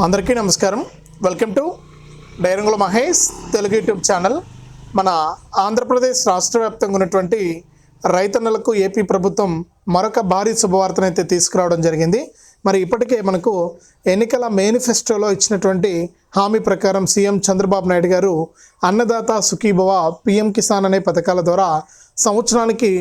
అందరికీ నమస్కారం. Welcome to Dirangula Mahesh Telugu YouTube channel. మన ఆంధ్రప్రదేశ్ రాష్ట్ర వ్యాప్తంగా ఉన్నటువంటి రైతన్నలకు ఏపీ ప్రభుత్వం మరొక భారీ శుభవార్తనైతే తీసుకురావడం జరిగింది. మరి ఇప్పటికే మనకు ఎన్నికల మేనిఫెస్టోలో ఇచ్చినటువంటి హామీ ప్రకారం సీఎం చంద్రబాబు నాయుడు గారు అన్నదాత సుఖీభవ పిఎం కిసాన్ అనే పథకాల ద్వారా సంవత్సరానికి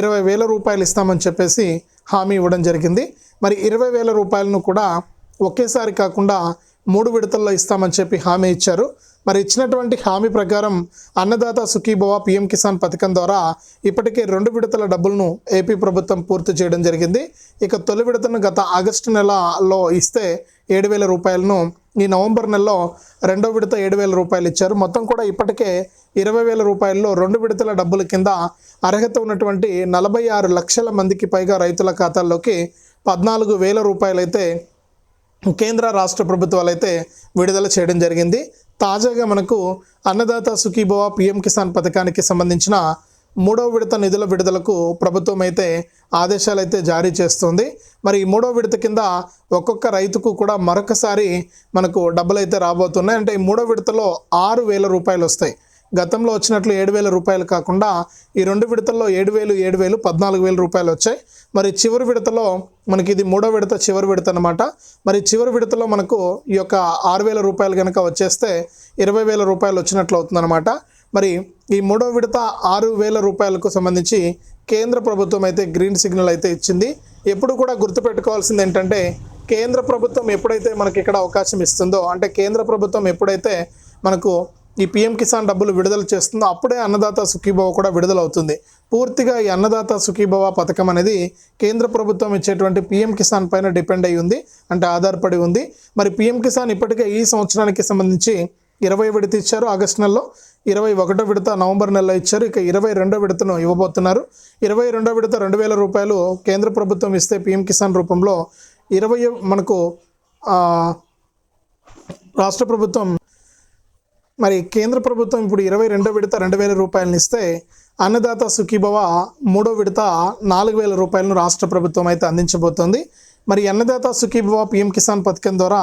ఇరవై వేల రూపాయలు ఇస్తామని చెప్పేసి హామీ ఇవ్వడం జరిగింది. మరి ఇరవై వేల రూపాయలను కూడా ఒకేసారి కాకుండా మూడు విడతల్లో ఇస్తామని చెప్పి హామీ ఇచ్చారు. మరి ఇచ్చినటువంటి హామీ ప్రకారం అన్నదాత సుఖీభవ పిఎం కిసాన్ పథకం ద్వారా ఇప్పటికే రెండు విడతల డబ్బులను ఏపీ ప్రభుత్వం పూర్తి చేయడం జరిగింది. ఇక తొలి విడతను గత ఆగస్టు నెలలో ఇస్తే ఏడు వేల రూపాయలను ఈ నవంబర్ నెలలో రెండో విడత ఏడు వేల రూపాయలు ఇచ్చారు. మొత్తం కూడా ఇప్పటికే ఇరవై వేల రూపాయల్లో రెండు విడతల డబ్బుల కింద అర్హత ఉన్నటువంటి నలభై ఆరు లక్షల మందికి పైగా రైతుల ఖాతాల్లోకి పద్నాలుగు వేల రూపాయలైతే కేంద్ర రాష్ట్ర ప్రభుత్వాలు అయితే విడుదల చేయడం జరిగింది. తాజాగా మనకు అన్నదాత సుఖీభవ పిఎం కిసాన్ పథకానికి సంబంధించిన మూడో విడత నిధుల విడుదలకు ప్రభుత్వం అయితే ఆదేశాలు అయితే జారీ చేస్తుంది. మరి ఈ మూడవ విడత కింద ఒక్కొక్క రైతుకు కూడా మరొకసారి మనకు డబ్బులు అయితే రాబోతున్నాయి. అంటే ఈ మూడో విడతలో ఆరు వేల రూపాయలు వస్తాయి. గతంలో వచ్చినట్లు ఏడు వేల రూపాయలు కాకుండా ఈ రెండు విడతల్లో ఏడు వేలు ఏడు వేలు పద్నాలుగు వేల రూపాయలు వచ్చాయి. మరి చివరి విడతలో మనకి ఇది మూడో విడత చివరి విడత అనమాట మరి చివరి విడతలో మనకు ఈ యొక్క ఆరు వేల రూపాయలు కనుక వచ్చేస్తే ఇరవై వేల రూపాయలు వచ్చినట్లు అవుతుందన్నమాట. మరి ఈ మూడో విడత ఆరు వేల రూపాయలకు సంబంధించి కేంద్ర ప్రభుత్వం అయితే గ్రీన్ సిగ్నల్ అయితే ఇచ్చింది. ఎప్పుడు కూడా గుర్తుపెట్టుకోవాల్సింది ఏంటంటే కేంద్ర ప్రభుత్వం ఎప్పుడైతే మనకి ఇక్కడ అవకాశం ఇస్తుందో అంటే కేంద్ర ప్రభుత్వం ఎప్పుడైతే మనకు ఈ పిఎం కిసాన్ డబ్బులు విడుదల చేస్తుందో అప్పుడే అన్నదాత సుఖీభవ కూడా విడుదల అవుతుంది పూర్తిగా ఈ అన్నదాత సుఖీభవ పథకం అనేది కేంద్ర ప్రభుత్వం ఇచ్చేటువంటి పిఎం కిసాన్ పైన డిపెండ్ అయి ఉంది అంటే ఆధారపడి ఉంది. మరి పిఎం కిసాన్ ఇప్పటికే ఈ సంవత్సరానికి సంబంధించి ఇరవై విడత ఇచ్చారు ఆగస్టు నెలలో ఇరవై ఒకటో విడత నవంబర్ నెలలో ఇచ్చారు. ఇక ఇరవై రెండో విడతను ఇవ్వబోతున్నారు. ఇరవై రెండో విడత రెండు వేల రూపాయలు కేంద్ర ప్రభుత్వం ఇస్తే పిఎం కిసాన్ రూపంలో ఇరవై మనకు రాష్ట్ర ప్రభుత్వం మరి కేంద్ర ప్రభుత్వం ఇప్పుడు ఇరవై రెండో విడత రెండు వేల రూపాయలను ఇస్తే అన్నదాత సుఖీభవ మూడో విడత నాలుగు వేల రూపాయలను రాష్ట్ర ప్రభుత్వం అయితే అందించబోతోంది. మరి అన్నదాత సుఖీభవ పిఎం కిసాన్ పథకం ద్వారా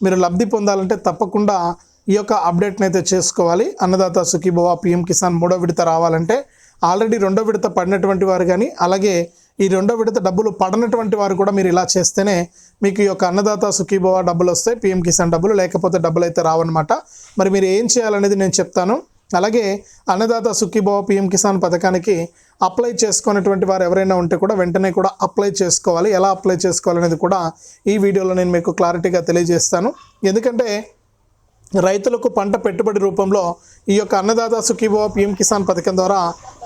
మీరు లబ్ధి పొందాలంటే తప్పకుండా ఈ యొక్క అప్డేట్ని అయితే చేసుకోవాలి. అన్నదాత సుఖీభవ పిఎం కిసాన్ మూడో విడత రావాలంటే ఆల్రెడీ రెండో విడత పడినటువంటి వారు కానీ అలాగే ఈ రెండో విడత డబ్బులు పడనటువంటి వారు కూడా మీరు ఇలా చేస్తేనే మీకు ఈ యొక్క అన్నదాత సుఖీభవ డబ్బులు వస్తాయి పిఎం కిసాన్ డబ్బులు లేకపోతే డబ్బులు అయితే రావన్నమాట. మరి మీరు ఏం చేయాలనేది నేను చెప్తాను. అలాగే అన్నదాత సుఖీభవ పిఎం కిసాన్ పథకానికి అప్లై చేసుకున్నటువంటి వారు ఎవరైనా ఉంటే కూడా వెంటనే కూడా అప్లై చేసుకోవాలి. ఎలా అప్లై చేసుకోవాలనేది కూడా ఈ వీడియోలో నేను మీకు క్లారిటీగా తెలియజేస్తాను. ఎందుకంటే రైతులకు పంట పెట్టుబడి రూపంలో ఈ యొక్క అన్నదాత సుఖీభవ పిఎం కిసాన్ పథకం ద్వారా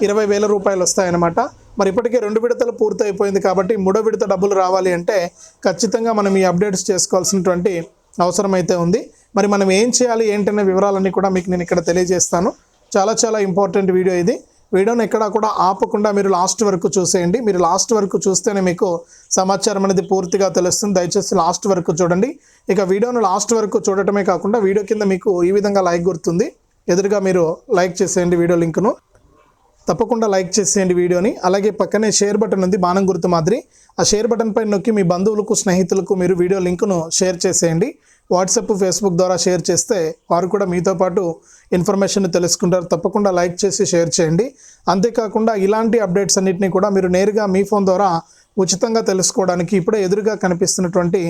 ఇరవై వేల రూపాయలు వస్తాయన్నమాట. మరి ఇప్పటికే రెండు విడతలు పూర్తి అయిపోయింది కాబట్టి మూడో విడత డబ్బులు రావాలి అంటే ఖచ్చితంగా మనం ఈ అప్డేట్స్ చేసుకోవాల్సినటువంటి అవసరం అయితే ఉంది. మరి మనం ఏం చేయాలి ఏంటనే వివరాలన్నీ కూడా మీకు నేను ఇక్కడ తెలియజేస్తాను. చాలా చాలా ఇంపార్టెంట్ వీడియో ఇది. వీడియోని ఎక్కడా కూడా ఆపకుండా మీరు లాస్ట్ వరకు చూసేయండి. మీరు లాస్ట్ వరకు చూస్తేనే మీకు సమాచారం అనేది పూర్తిగా తెలుస్తుంది. దయచేసి లాస్ట్ వరకు చూడండి. ఇక వీడియోను లాస్ట్ వరకు చూడటమే కాకుండా వీడియో కింద మీకు ఈ విధంగా లైక్ గుర్తుంది. ఎదురుగా మీరు లైక్ చేసేయండి వీడియో లింక్ను. తప్పకుండా లైక్ చేసేయండి వీడియోని. అలాగే పక్కనే షేర్ బటన్ ఉంది బాణం గుర్తు మాదిరి. ఆ షేర్ బటన్ పైన నొక్కి మీ బంధువులకు స్నేహితులకు మీరు వీడియో లింకును షేర్ చేసేయండి. వాట్సాప్ ఫేస్బుక్ ద్వారా షేర్ చేస్తే వారు కూడా మీతో పాటు ఇన్ఫర్మేషన్ తెలుసుకుంటారు. తప్పకుండా లైక్ చేసి షేర్ చేయండి. అంతేకాకుండా ఇలాంటి అప్డేట్స్ అన్నింటినీ కూడా మీరు నేరుగా మీ ఫోన్ ద్వారా ఉచితంగా తెలుసుకోవడానికి ఇప్పుడే ఎదురుగా కనిపిస్తున్నటువంటి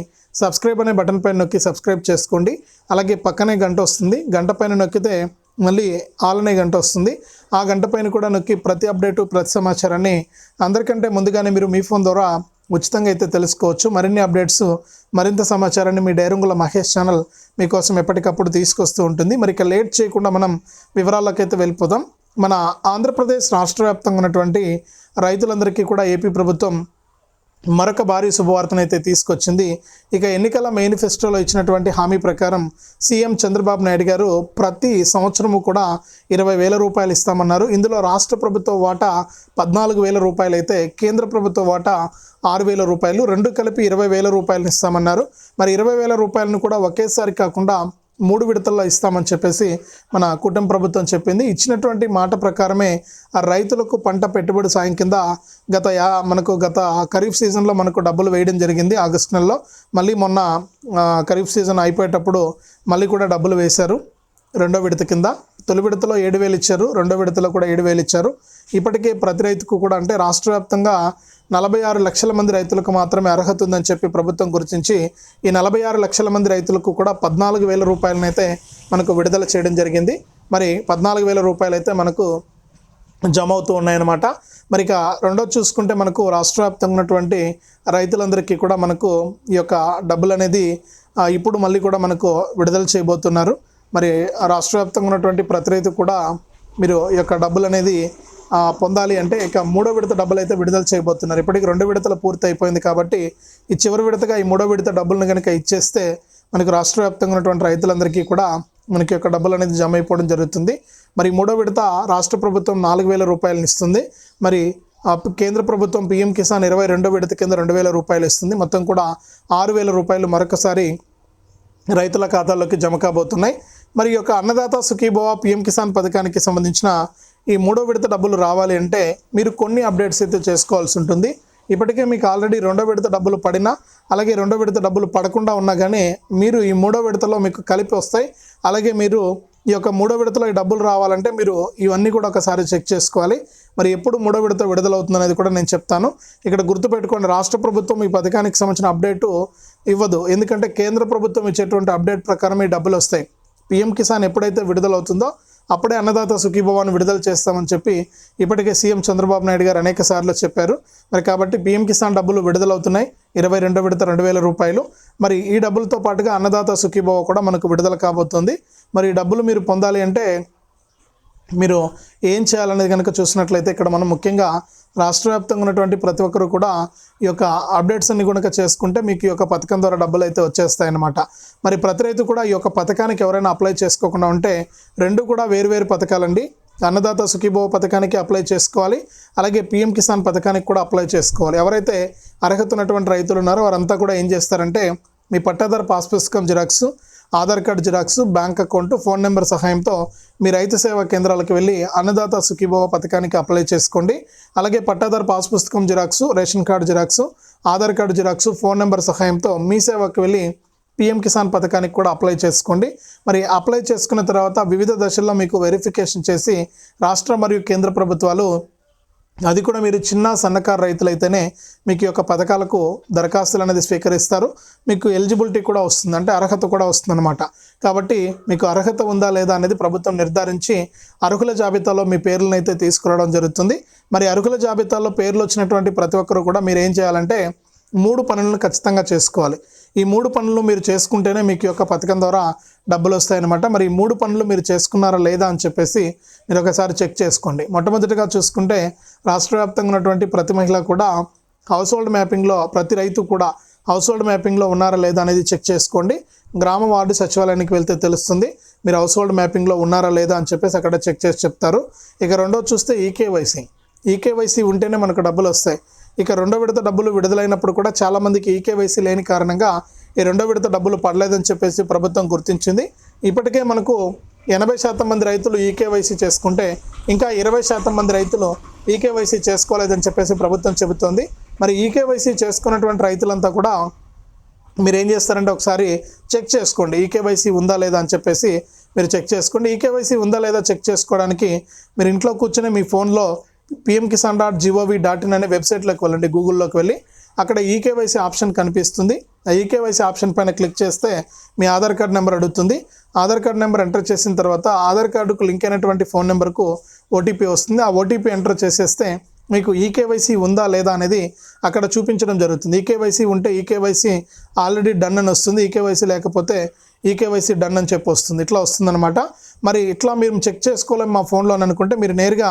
సబ్స్క్రైబ్ అనే బటన్ పైన నొక్కి సబ్స్క్రైబ్ చేసుకోండి. అలాగే పక్కనే గంట వస్తుంది. గంట పైన నొక్కితే మళ్ళీ ఆలనే గంట వస్తుంది. ఆ గంట పైన కూడా నొక్కి ప్రతి అప్డేటు ప్రతి సమాచారాన్ని అందరికంటే ముందుగానే మీరు మీ ఫోన్ ద్వారా ఉచితంగా అయితే తెలుసుకోవచ్చు. మరిన్ని అప్డేట్స్ మరింత సమాచారాన్ని మీ డైరంగుల మహేష్ ఛానల్ మీకోసం ఎప్పటికప్పుడు తీసుకొస్తూ ఉంటుంది. మరి ఇక లేట్ చేయకుండా మనం వివరాలకైతే వెళ్ళిపోదాం. మన ఆంధ్రప్రదేశ్ రాష్ట్ర వ్యాప్తంగా ఉన్నటువంటి రైతులందరికీ కూడా ఏపీ ప్రభుత్వం మరొక భారీ శుభవార్తనైతే తీసుకొచ్చింది. ఇక ఎన్నికల మేనిఫెస్టోలో ఇచ్చినటువంటి హామీ ప్రకారం సీఎం చంద్రబాబు నాయుడు గారు ప్రతి సంవత్సరము కూడా ఇరవై వేల రూపాయలు ఇస్తామన్నారు. ఇందులో రాష్ట్ర ప్రభుత్వ వాటా పద్నాలుగు వేల రూపాయలు అయితే కేంద్ర ప్రభుత్వ వాటా ఆరు వేల రూపాయలు రెండు కలిపి ఇరవై వేల రూపాయలను ఇస్తామన్నారు. మరి ఇరవై వేల రూపాయలను కూడా ఒకేసారి కాకుండా మూడు విడతల్లో ఇస్తామని చెప్పేసి మన కుటుంబ ప్రభుత్వం చెప్పింది. ఇచ్చినటువంటి మాట ప్రకారమే ఆ రైతులకు పంట పెట్టుబడి సాయం కింద గత యా మనకు గత ఖరీఫ్ సీజన్లో మనకు డబ్బులు వేయడం జరిగింది ఆగస్ట్ నెలలో. మళ్ళీ మొన్న ఖరీఫ్ సీజన్ అయిపోయేటప్పుడు మళ్ళీ కూడా డబ్బులు వేశారు రెండో విడత కింద. తొలి విడతలో ఏడు వేలు ఇచ్చారు రెండో విడతలో కూడా ఏడు వేలు ఇచ్చారు. ఇప్పటికే ప్రతి రైతుకు కూడా అంటే రాష్ట్ర వ్యాప్తంగా నలభై ఆరు లక్షల మంది రైతులకు మాత్రమే అర్హత ఉందని చెప్పి ప్రభుత్వం గుర్తించి ఈ నలభై ఆరు లక్షల మంది రైతులకు కూడా పద్నాలుగు వేల రూపాయలనైతే మనకు విడుదల చేయడం జరిగింది. మరి పద్నాలుగు వేల రూపాయలు అయితే మనకు జమ అవుతూ ఉన్నాయన్నమాట. మరి ఇక రెండోది చూసుకుంటే మనకు రాష్ట్ర వ్యాప్తంగా ఉన్నటువంటి రైతులందరికీ కూడా మనకు ఈ యొక్క డబ్బులు అనేది ఇప్పుడు మళ్ళీ కూడా మనకు విడుదల చేయబోతున్నారు. మరి ఆ రాష్ట్ర వ్యాప్తంగా ఉన్నటువంటి ప్రతి రైతు కూడా మీరు ఈ యొక్క డబ్బులు అనేది పొందాలి అంటే ఇక మూడో విడత డబ్బులు అయితే విడుదల చేయబోతున్నారు. ఇప్పటికి రెండు విడతలు పూర్తి అయిపోయింది కాబట్టి ఈ చివరి విడతగా ఈ మూడో విడత డబ్బులను కనుక ఇచ్చేస్తే మనకు రాష్ట్ర వ్యాప్తంగా ఉన్నటువంటి రైతులందరికీ కూడా మనకి యొక్క డబ్బులు అనేది జమ అయిపోవడం జరుగుతుంది. మరి మూడో విడత రాష్ట్ర ప్రభుత్వం నాలుగు వేల రూపాయలను ఇస్తుంది. మరి ఆ కేంద్ర ప్రభుత్వం పిఎం కిసాన్ ఇరవై రెండో విడత కింద రెండు వేల రూపాయలు ఇస్తుంది. మొత్తం కూడా ఆరు వేల రూపాయలు మరొకసారి రైతుల ఖాతాల్లోకి జమ కాబోతున్నాయి. మరి యొక్క అన్నదాత సుఖీభవ పిఎం కిసాన్ పథకానికి సంబంధించిన ఈ మూడో విడత డబ్బులు రావాలి అంటే మీరు కొన్ని అప్డేట్స్ అయితే చేసుకోవాల్సి ఉంటుంది. ఇప్పటికే మీకు ఆల్రెడీ రెండో విడత డబ్బులు పడినా అలాగే రెండో విడత డబ్బులు పడకుండా ఉన్నా కానీ మీరు ఈ మూడో విడతలో మీకు కలిపి వస్తాయి. అలాగే మీరు ఈ యొక్క మూడో విడతలో ఈ డబ్బులు రావాలంటే మీరు ఇవన్నీ కూడా ఒకసారి చెక్ చేసుకోవాలి. మరి ఎప్పుడు మూడో విడత విడుదలవుతుంది అనేది కూడా నేను చెప్తాను. ఇక్కడ గుర్తుపెట్టుకోండి రాష్ట్ర ప్రభుత్వం ఈ పథకానికి సంబంధించిన అప్డేటు ఇవ్వదు. ఎందుకంటే కేంద్ర ప్రభుత్వం ఇచ్చేటువంటి అప్డేట్ ప్రకారం ఈ డబ్బులు వస్తాయి. పిఎం కిసాన్ ఎప్పుడైతే విడుదలవుతుందో అప్పుడే అన్నదాత సుఖీభవాన్ని విడుదల చేస్తామని చెప్పి ఇప్పటికే సీఎం చంద్రబాబు నాయుడు గారు అనేక సార్లు చెప్పారు. మరి కాబట్టి పిఎం కిసాన్ డబ్బులు విడుదలవుతున్నాయి. ఇరవై రెండో విడత రెండు వేల రూపాయలు. మరి ఈ డబ్బులతో పాటుగా అన్నదాత సుఖీభవ కూడా మనకు విడుదల కాబోతుంది. మరి ఈ డబ్బులు మీరు పొందాలి అంటే మీరు ఏం చేయాలనేది కనుక చూసినట్లయితే ఇక్కడ మనం ముఖ్యంగా రాష్ట్ర వ్యాప్తంగా ఉన్నటువంటి ప్రతి ఒక్కరు కూడా ఈ యొక్క అప్డేట్స్ అన్ని కనుక చేసుకుంటే మీకు ఈ యొక్క పథకం ద్వారా డబ్బులు అయితే వచ్చేస్తాయన్నమాట. మరి ప్రతి రైతు కూడా ఈ యొక్క పథకానికి ఎవరైనా అప్లై చేసుకోకుండా ఉంటే రెండు కూడా వేరువేరు పథకాలండి. అన్నదాత సుఖీభవ పథకానికి అప్లై చేసుకోవాలి. అలాగే పిఎం కిసాన్ పథకానికి కూడా అప్లై చేసుకోవాలి. ఎవరైతే అర్హత ఉన్నటువంటి రైతులు ఉన్నారో వారంతా కూడా ఏం చేస్తారంటే మీ పట్టాదారు పాస్ పుస్తకం xerox Aadhaar card xerox bank account phone number సహాయంతో మీ రైతు సేవా కేంద్రాలకు వెళ్ళి అన్నదాత సుఖీభవ పథకానికి అప్లై చేసుకోండి. అలాగే పట్టాదారు పాస్ పుస్తకం xerox ration card xerox Aadhaar card xerox phone number సహాయంతో మీ సేవకు వెళ్ళి పిఎం కిసాన్ పథకానికి కూడా అప్లై చేసుకోండి. మరి అప్లై చేసుకున్న తర్వాత వివిధ దశల్లో మీకు వెరిఫికేషన్ చేసి రాష్ట్ర మరియు కేంద్ర ప్రభుత్వాలు అది కూడా మీరు చిన్న సన్నకారు రైతులైతేనే మీకు యొక్క పథకాలకు దరఖాస్తులు అనేది స్వీకరిస్తారు. మీకు ఎలిజిబిలిటీ కూడా వస్తుంది. అంటే అర్హత కూడా వస్తుందన్నమాట. కాబట్టి మీకు అర్హత ఉందా లేదా అనేది ప్రభుత్వం నిర్ధారించి అర్హుల జాబితాలో మీ పేర్లను అయితే తీసుకురావడం జరుగుతుంది. మరి అర్హుల జాబితాలో పేర్లు వచ్చినటువంటి ప్రతి ఒక్కరు కూడా మీరు ఏం చేయాలంటే మూడు పనులను ఖచ్చితంగా చేసుకోవాలి. ఈ మూడు పనులు మీరు చేసుకుంటేనే మీకు యొక్క పథకం ద్వారా డబ్బులు వస్తాయన్నమాట. మరి ఈ మూడు పనులు మీరు చేసుకున్నారా లేదా అని చెప్పేసి మీరు ఒకసారి చెక్ చేసుకోండి. మొట్టమొదటిగా చూసుకుంటే రాష్ట్ర వ్యాప్తంగా ఉన్నటువంటి ప్రతి మహిళ కూడా హౌస్ హోల్డ్ మ్యాపింగ్లో ప్రతి రైతు కూడా హౌస్ హోల్డ్ మ్యాపింగ్లో ఉన్నారా లేదా అనేది చెక్ చేసుకోండి. గ్రామ వార్డు సచివాలయానికి వెళ్తే తెలుస్తుంది మీరు హౌస్ హోల్డ్ మ్యాపింగ్లో ఉన్నారా లేదా అని చెప్పేసి అక్కడ చెక్ చేసి చెప్తారు. ఇక రెండో చూస్తే ఈకేవైసీ ఈకేవైసీ ఉంటేనే మనకు డబ్బులు వస్తాయి. ఇక రెండో విడత డబ్బులు విడుదలైనప్పుడు కూడా చాలామందికి ఈకేవైసీ లేని కారణంగా ఈ రెండో విడత డబ్బులు పడలేదని చెప్పేసి ప్రభుత్వం గుర్తించింది. ఇప్పటికే మనకు ఎనభై శాతం మంది రైతులు ఈకేవైసీ చేసుకుంటే ఇంకా ఇరవై శాతం మంది రైతులు ఈకేవైసీ చేసుకోలేదని చెప్పేసి ప్రభుత్వం చెబుతోంది. మరి ఈకేవైసీ చేసుకున్నటువంటి రైతులంతా కూడా మీరు ఏం చేస్తారంటే ఒకసారి చెక్ చేసుకోండి. ఈకేవైసీ ఉందా లేదా అని చెప్పేసి మీరు చెక్ చేసుకోండి. ఈకేవైసీ ఉందా లేదా చెక్ చేసుకోవడానికి మీరు ఇంట్లో కూర్చొని మీ ఫోన్లో PM Kisan dot gov dot in అనే వెబ్సైట్లోకి వెళ్ళండి గూగుల్లోకి వెళ్ళి. అక్కడ ఈకేవైసీ ఆప్షన్ కనిపిస్తుంది. ఆ ఈకేవైసీ ఆప్షన్ పైన క్లిక్ చేస్తే మీ ఆధార్ కార్డ్ నెంబర్ అడుగుతుంది. ఆధార్ కార్డ్ నెంబర్ ఎంటర్ చేసిన తర్వాత ఆధార్ కార్డుకు లింక్ అయినటువంటి ఫోన్ నెంబర్కు ఓటీపీ వస్తుంది. ఆ ఓటీపీ ఎంటర్ చేసేస్తే మీకు ఈకేవైసీ ఉందా లేదా అనేది అక్కడ చూపించడం జరుగుతుంది. ఈకేవైసీ ఉంటే ఈకేవైసీ ఆల్రెడీ డన్ అని వస్తుంది. ఈకేవైసీ లేకపోతే ఈకేవైసీ డన్ అని చెప్పి వస్తుంది. ఇట్లా వస్తుందన్నమాట. మరి ఇట్లా మీరు చెక్ చేసుకోలేము మా ఫోన్లో అని అనుకుంటే మీరు నేరుగా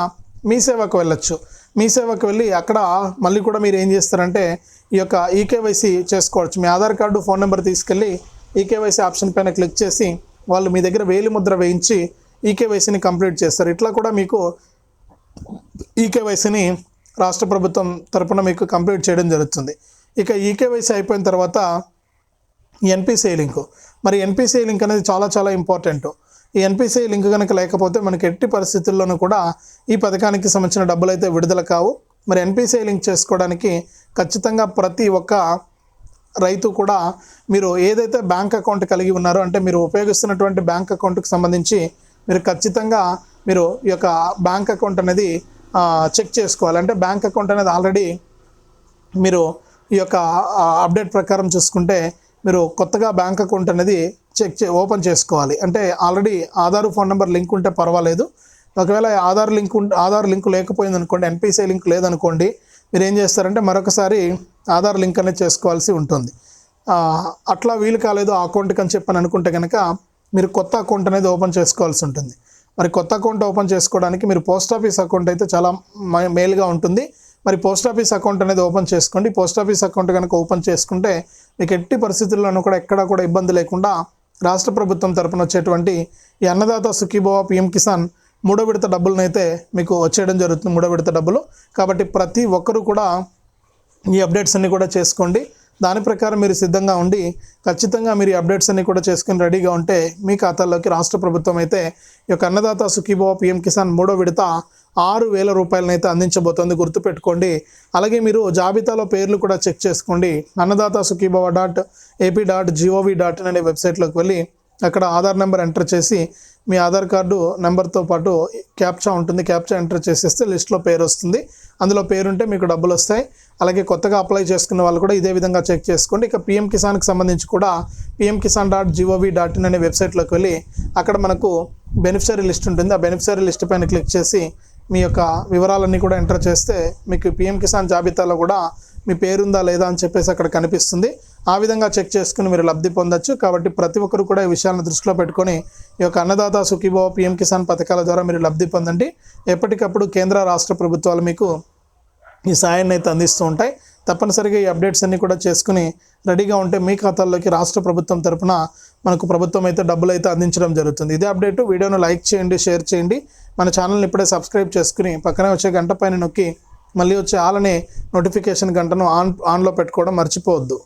మీ సేవకు వెళ్ళొచ్చు. మీ సేవకు వెళ్ళి అక్కడ మళ్ళీ కూడా మీరు ఏం చేస్తారంటే ఈ యొక్క ఈకేవైసీ చేసుకోవచ్చు. మీ ఆధార్ కార్డు ఫోన్ నెంబర్ తీసుకెళ్ళి ఈకేవైసీ ఆప్షన్ పైన క్లిక్ చేసి వాళ్ళు మీ దగ్గర వేలి ముద్ర వేయించి ఈకేవైసీని కంప్లీట్ చేస్తారు. ఇట్లా కూడా మీకు ఈకేవైసీని రాష్ట్ర ప్రభుత్వం తరపున మీకు కంప్లీట్ చేయడం జరుగుతుంది. ఇక ఈకేవైసీ అయిపోయిన తర్వాత ఎన్పిసిఐ లింక్. మరి ఎన్పిసిఐ లింక్ అనేది చాలా చాలా ఇంపార్టెంట్. ఈ ఎన్పిసిఐ లింక్ కనుక లేకపోతే మనకి ఎట్టి పరిస్థితుల్లోనూ కూడా ఈ పథకానికి సంబంధించిన డబ్బులు అయితే విడుదల కావు. మరి ఎన్పిసిఐ లింక్ చేసుకోవడానికి ఖచ్చితంగా ప్రతి ఒక్క రైతు కూడా మీరు ఏదైతే బ్యాంక్ అకౌంట్ కలిగి ఉన్నారో అంటే మీరు ఉపయోగిస్తున్నటువంటి బ్యాంక్ అకౌంట్కి సంబంధించి మీరు ఖచ్చితంగా మీరు ఈ యొక్క బ్యాంక్ అకౌంట్ అనేది చెక్ చేసుకోవాలి. అంటే బ్యాంక్ అకౌంట్ అనేది ఆల్రెడీ మీరు ఈ యొక్క అప్డేట్ ప్రకారం చూసుకుంటే మీరు కొత్తగా బ్యాంక్ అకౌంట్ అనేది చెక్ చే ఓపెన్ చేసుకోవాలి. అంటే already Aadhaar phone number link ఉంటే పర్వాలేదు. ఒకవేళ ఆధార్ లింక్ ఉంటే ఆధార్ లింక్ లేకపోయింది అనుకోండి ఎన్పిసిఐ లింక్ లేదనుకోండి మీరు ఏం చేస్తారంటే మరొకసారి ఆధార్ లింక్ అనేది చేసుకోవాల్సి ఉంటుంది. అట్లా వీలు కాలేదు ఆ అకౌంట్కి అని చెప్పని అనుకుంటే కనుక మీరు కొత్త అకౌంట్ అనేది ఓపెన్ చేసుకోవాల్సి ఉంటుంది. మరి కొత్త అకౌంట్ ఓపెన్ చేసుకోవడానికి మీరు పోస్ట్ ఆఫీస్ అకౌంట్ అయితే చాలా మేలుగా ఉంటుంది. మరి పోస్ట్ ఆఫీస్ అకౌంట్ అనేది ఓపెన్ చేసుకోండి. పోస్ట్ ఆఫీస్ అకౌంట్ కనుక ఓపెన్ చేసుకుంటే మీకు ఎట్టి పరిస్థితుల్లోనూ కూడా ఎక్కడా కూడా ఇబ్బంది లేకుండా రాష్ట్ర ప్రభుత్వం తరపున వచ్చేటువంటి ఈ అన్నదాత సుఖీభవ పిఎం కిసాన్ మూడో విడత డబ్బులనైతే అయితే మీకు వచ్చేయడం జరుగుతుంది మూడో విడత డబ్బులు. కాబట్టి ప్రతి ఒక్కరూ కూడా ఈ అప్డేట్స్ అన్నీ కూడా చేసుకోండి. దాని ప్రకారం మీరు సిద్ధంగా ఉండి ఖచ్చితంగా మీరు అప్డేట్స్ అన్ని కూడా చేసుకుని రెడీగా ఉంటే మీ ఖాతాల్లోకి రాష్ట్ర ప్రభుత్వం అయితే ఈ యొక్క అన్నదాత సుఖీభావ పిఎం కిసాన్ మూడో విడత ఆరు వేల రూపాయలనైతే అందించబోతోంది. గుర్తుపెట్టుకోండి. అలాగే మీరు జాబితాలో పేర్లు కూడా చెక్ చేసుకోండి. Annadata Sukhibhava dot AP dot gov dot in అనే వెబ్సైట్లోకి వెళ్ళి అక్కడ ఆధార్ నెంబర్ ఎంటర్ చేసి మీ ఆధార్ కార్డు నెంబర్తో పాటు క్యాప్చా ఉంటుంది. క్యాప్చా ఎంటర్ చేసేస్తే లిస్ట్లో పేరు వస్తుంది. అందులో పేరుంటే మీకు డబ్బులు వస్తాయి. అలాగే కొత్తగా అప్లై చేసుకున్న వాళ్ళు కూడా ఇదే విధంగా చెక్ చేసుకోండి. ఇక పిఎం కిసాన్కి సంబంధించి కూడా PM Kisan dot gov dot in అనే వెబ్సైట్లోకి వెళ్ళి అక్కడ మనకు బెనిఫిషరీ లిస్ట్ ఉంటుంది. ఆ బెనిఫిషరీ లిస్ట్ పైన క్లిక్ చేసి మీ యొక్క వివరాలన్నీ కూడా ఎంటర్ చేస్తే మీకు పిఎం కిసాన్ జాబితాలో కూడా మీ పేరుందా లేదా అని చెప్పేసి అక్కడ కనిపిస్తుంది. ఆ విధంగా చెక్ చేసుకుని మీరు లబ్ధి పొందొచ్చు. కాబట్టి ప్రతి ఒక్కరు కూడా ఈ విషయాలను దృష్టిలో పెట్టుకొని ఈ యొక్క అన్నదాత సుఖీభావ పిఎం కిసాన్ పథకాల ద్వారా మీరు లబ్ధి పొందండి. ఎప్పటికప్పుడు కేంద్ర రాష్ట్ర ప్రభుత్వాలు మీకు ఈ సాయాన్ని అయితే అందిస్తూ ఉంటాయి. తప్పనిసరిగా ఈ అప్డేట్స్ అన్నీ కూడా చేసుకుని రెడీగా ఉంటే మీ ఖాతాల్లోకి రాష్ట్ర ప్రభుత్వం తరపున మనకు ప్రభుత్వం అయితే డబ్బులు అయితే అందించడం జరుగుతుంది. ఇదే అప్డేట్. వీడియోను లైక్ చేయండి షేర్ చేయండి. మన ఛానల్ని ఇప్పుడే సబ్స్క్రైబ్ చేసుకుని పక్కనే వచ్చే గంట పైన నొక్కి మళ్ళీ వచ్చే ఆలనే నోటిఫికేషన్ గంటను ఆన్ ఆన్లో పెట్టుకోవడం మర్చిపోవద్దు.